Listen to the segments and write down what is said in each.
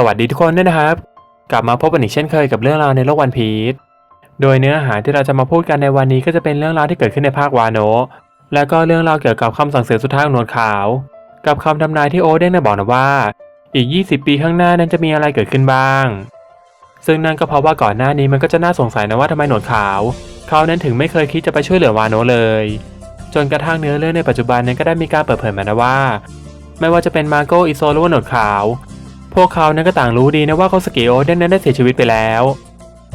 สวัสดีทุกคนด้วยนะครับ กลับมาพบกันอีกเช่นเคยกับเรื่องราวในโลกวันพีชโดยเนื้อหาที่เราจะมาพูดกันในวันนี้ก็จะเป็นเรื่องราวที่เกิดขึ้นในภาควาโนและก็เรื่องราวเกี่ยวกับคำสั่งเสียสุดท้ายของหนวดขาว กับคำทำนายที่โอเดนได้บอกนะว่า อีก 20 ปีข้างหน้านั้นจะมีอะไรเกิดขึ้นบ้าง ซึ่งนั่นก็เพราะว่าก่อนหน้านี้มันก็จะน่าสงสัยนะว่าทำไมหนวดขาวเขานั้นถึงไม่เคยคิดจะไปช่วยเหลือวาโนเลย จนกระทั่งเนื้อเรื่องในปัจจุบันนั้นก็ได้มีการเปิดเผยมานะว่า ไม่ว่าจะเป็นมาโกอิโซหรือว่าหนวดขาว พวกเขานั้นก็ต่างรู้ดีนะว่าโคสกิโอเดนนั้นได้เสียชีวิตไปแล้ว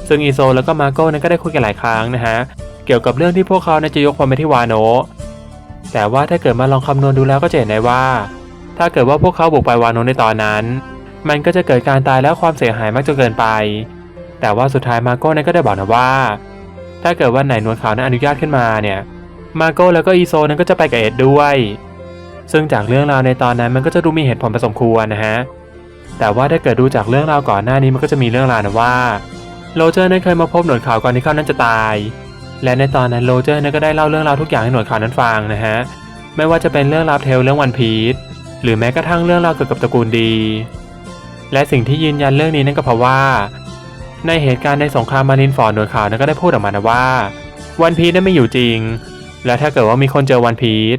ซึ่งอิโซแล้วก็มาโก้นั้นก็ได้คุยกันหลายครั้งนะฮะ เกี่ยวกับเรื่องที่พวกเขานั้นจะยกความไปที่วาโนะแต่ว่าถ้าเกิดมาลองคำนวณดูแล้วก็จะเห็นได้ว่า ถ้าเกิดว่าพวกเขาบุกไปวาโนะในตอนนั้น มันก็จะเกิดการตายและความเสียหายมากจนเกินไป แต่ว่าสุดท้ายมาโก้นั้นก็ได้บอกนะว่า ถ้าเกิดวันไหนนวลขาวนั้นอนุญาตขึ้นมาเนี่ย มาโก้แล้วก็อีโซนั้นก็จะไปกับเอ็ดด้วย ซึ่งจากเรื่องราวในตอนนั้นมันก็จะดูมีเหตุผลผสมควรนะฮะ แต่ว่าถ้าเกิดดูจากเรื่องราวก่อนหน้านี้มันก็จะมีเรื่องราวนะว่าโรเจอร์นั้นเคยมาพบหนวดขาวก่อนที่เขานั้นจะตาย และในตอนนั้นโรเจอร์นั้นก็ได้เล่าเรื่องราวทุกอย่างให้หนวดขาวนั้นฟังนะฮะ ไม่ว่าจะเป็นเรื่องราวเทลเรื่องวันพีชหรือแม้กระทั่งเรื่องราวเกี่ยวกับตระกูลดี และสิ่งที่ยืนยันเรื่องนี้นั่นก็เพราะว่า ในเหตุการณ์ในสงครามมารินฟอร์ดหนวดขาวนั้นก็ได้พูดออกมานะว่า วันพีชนั้นไม่อยู่จริง และถ้าเกิดว่ามีคนเจอวันพีช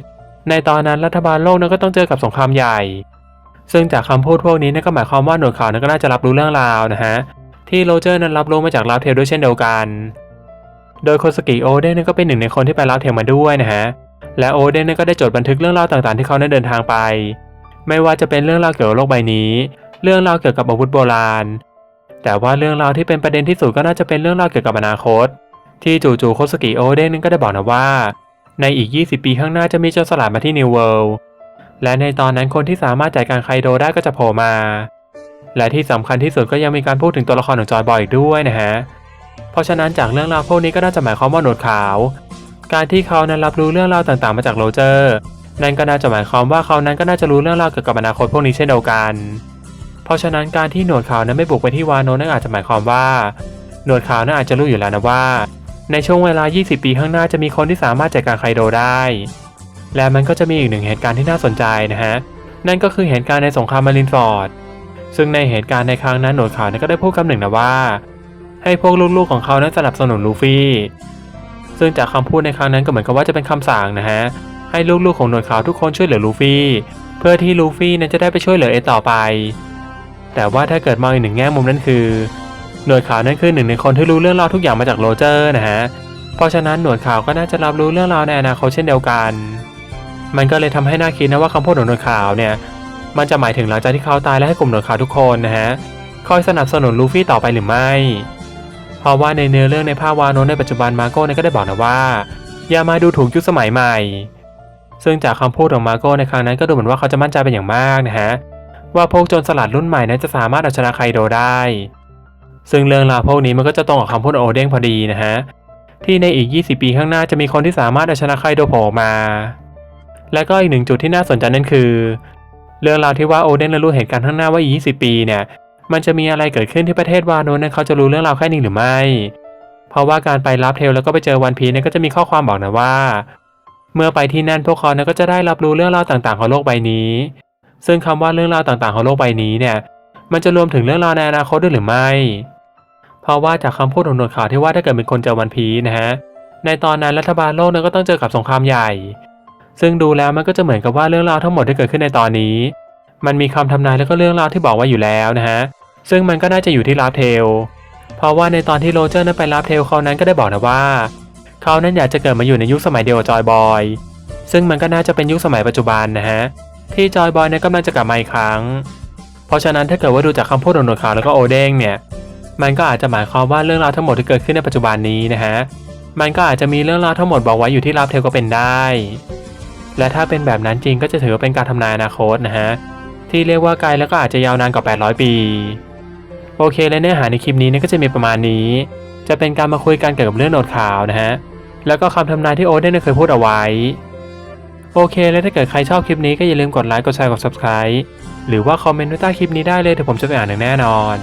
ในตอนนั้นรัฐบาลโลกนั้นก็ต้องเจอกับสงครามใหญ่ ซึ่งจากคำพูดพวกนี้นั่นก็หมายความว่าหนวดขาวนั้นก็น่าจะรับรู้เรื่องราวนะฮะที่โรเจอร์นั้นรับรู้มาจากลาเทลด้วยเช่นเดียวกัน โดยโคสกิโอเดนนั้นก็เป็นหนึ่งในคนที่ไปลาเทลมาด้วยนะฮะและโอเดนนั้นก็ได้จดบันทึกเรื่องราวต่างๆที่เขาได้เดินทางไป ไม่ว่าจะเป็นเรื่องราวเกี่ยวกับโลกใบนี้ เรื่องราวเกี่ยวกับอาวุธโบราณ แต่ว่าเรื่องราวที่เป็นประเด็นที่สุดก็น่าจะเป็นเรื่องราวเกี่ยวกับอนาคต ที่จู่ๆโคสกิโอเดนนั้นก็ได้บอกนะว่า ในอีก 20 ปีข้างหน้าจะมีโจรสลัดมาที่นิวเวิลด์ และในตอนนั้นคนที่สามารถจัดการไคโดได้ก็จะโผล่มา และที่สำคัญที่สุดก็ยังมีการพูดถึงตัวละครของจอยบอยอีกด้วยนะฮะ เพราะฉะนั้นจากเรื่องราวพวกนี้ก็น่าจะหมายความว่าหนวดขาว การที่เขานั้นรับรู้เรื่องราวต่างๆ มาจากโรเจอร์ นั่นก็น่าจะหมายความว่าเขานั้นก็น่าจะรู้เรื่องราวเกี่ยวกับอนาคตพวกนี้เช่นเดียวกัน เพราะฉะนั้นการที่หนวดขาวนั้นไม่บุกไปที่วานโนนั่นอาจจะหมายความว่า หนวดขาวนั้นอาจจะรู้อยู่แล้วนะว่า ในช่วงเวลา 20 ปีข้างหน้าจะมีคนที่สามารถจัดการไคโดได้ และมันก็จะมีอีกหนึ่งเหตุการณ์ที่น่าสนใจนะฮะ นั่นก็คือเหตุการณ์ในสงครามมารินฟอร์ด ซึ่งในเหตุการณ์ในครั้งนั้นหนวดขาวนั้นก็ได้พูดคำหนึ่งนะว่า ให้พวกลูกๆของเขานั้นสนับสนุนลูฟี่ ซึ่งจากคำพูดในครั้งนั้นก็เหมือนกับว่าจะเป็นคำสั่งนะฮะ ให้ลูกๆของหนวดขาวทุกคนช่วยเหลือลูฟี่ เพื่อที่ลูฟี่นั้นจะได้ไปช่วยเหลือเอต่อไป แต่ว่าถ้าเกิดมองอีกหนึ่งแง่มุมนั่นคือ หนวดขาวนั่นคือหนึ่งในคนที่รู้เรื่องราวทุกอย่างมาจากโรเจอร์นะฮะ เพราะฉะนั้นหนวดขาวก็น่าจะรับรู้เรื่องราวในอนาคตเช่นเดียวกัน มันก็เลยทำให้น่าคิดนะว่าคำพูดของหนวดขาวเนี่ย มันจะหมายถึงหลังจากที่เขาตายและให้กลุ่มหนวดขาวทุกคนนะฮะคอยสนับสนุนลูฟี่ต่อไปหรือไม่ เพราะว่าในเนื้อเรื่องในภาพวานนในปัจจุบันมาโก้เนี่ยก็ได้บอกนะว่า อย่ามาดูถูกยุคสมัยใหม่ ซึ่งจากคำพูดของมาโก้ในครั้งนั้นก็ดูเหมือนว่าเขาจะมั่นใจเป็นอย่างมากนะฮะว่าพวกโจรสลัดรุ่นใหม่นั้นจะสามารถเอาชนะไคโดได้ ซึ่งเรื่องราวพวกนี้มันก็จะตรงกับคำพูดโอเด้งพอดีนะฮะที่ในอีก 20 ปีข้างหน้าจะมีคนที่สามารถเอาชนะไคโดโผล่มา และก็อีกหนึ่งจุดที่น่าสนใจนั่นคือ เรื่องราวที่ว่าโอเดนและรู้เหตุการณ์ข้างหน้าว่าอีก20 ปีเนี่ย มันจะมีอะไรเกิดขึ้นที่ประเทศวาโนนั้นเขาจะรู้เรื่องราวแค่นี้หรือไม่ เพราะว่าการไปรับเทลแล้วก็ไปเจอวันพีเนี่ยก็จะมีข้อความบอกนะว่า เมื่อไปที่นั่นพวกเขาเนี่ยก็จะได้รับรู้เรื่องราวต่างๆของโลกใบนี้ ซึ่งคำว่าเรื่องราวต่างๆของโลกใบนี้เนี่ย มันจะรวมถึงเรื่องราวในอนาคตด้วยหรือไม่ เพราะว่าจากคำพูดของหนวดขาวที่ว่าถ้าเกิดเป็นคนเจอวันพีนะฮะ ในตอนนั้นรัฐบาลโลกนั้นก็ต้องเจอกับสงครามใหญ่ ซึ่งดูแล้วมันก็จะเหมือนกับว่าเรื่องราวทั้งหมดที่เกิดขึ้นในตอนนี้ มันมีคำทำนายแล้วก็เรื่องราวที่บอกไว่าอยู่แล้วนะฮะ ซึ่งมันก็น่าจะอยู่ที่ลาฟเทล เพราะว่าในตอนที่โรเจอร์นั้นไปลาฟเทลเขานั้นก็ได้บอกนะว่า เขานั้นอยากจะเกิดมาอยู่ในยุคสมัยเดียวกับจอยบอย ซึ่งมันก็น่าจะเป็นยุคสมัยปัจจุบันนะฮะที่จอยบอยเนี่ยกำลังจะกลับมาอีกครั้ง เพราะฉะนั้นถ้าเกิดว่าดูจากคำพูดของหนวดขาวแล้วก็โอเด้งเนี่ยมันก็อาจจะหมายความว่าเรื่องราวทั้งหมดที่เกิดขึ้นในปัจจุบันนี้นะฮะ มันก็อาจจะมีเรื่องราวทั้งหมดบอกไว้อยู่ที่ลาฟเทลก็เป็นได้ และถ้าเป็นแบบนั้นจริงก็จะถือว่าเป็นการทำนายอนาคตนะฮะ ที่เรียกว่าไกลแล้วก็อาจจะยาวนานกว่า 800 ปี โอเคและเนื้อหาในคลิปนี้เนี่ยก็จะมีประมาณนี้ จะเป็นการมาคุยกันเกี่ยวกับเรื่องโหนดข่าวนะฮะ แล้วก็คำทำนายที่โอเดนเคยพูดเอาไว้ โอเค แล้วถ้าเกิดใครชอบคลิปนี้ก็อย่าลืมกดไลค์ กดแชร์ กด subscribe หรือว่าคอมเมนต์ไว้ใต้คลิปนี้ได้เลยเดี๋ยวผมจะไปอ่านอย่างแน่นอน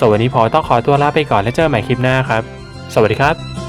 สวัสดีพอต้องขอตัวลาไปก่อนแล้วเจอกันใหม่คลิปหน้าครับ สวัสดีครับ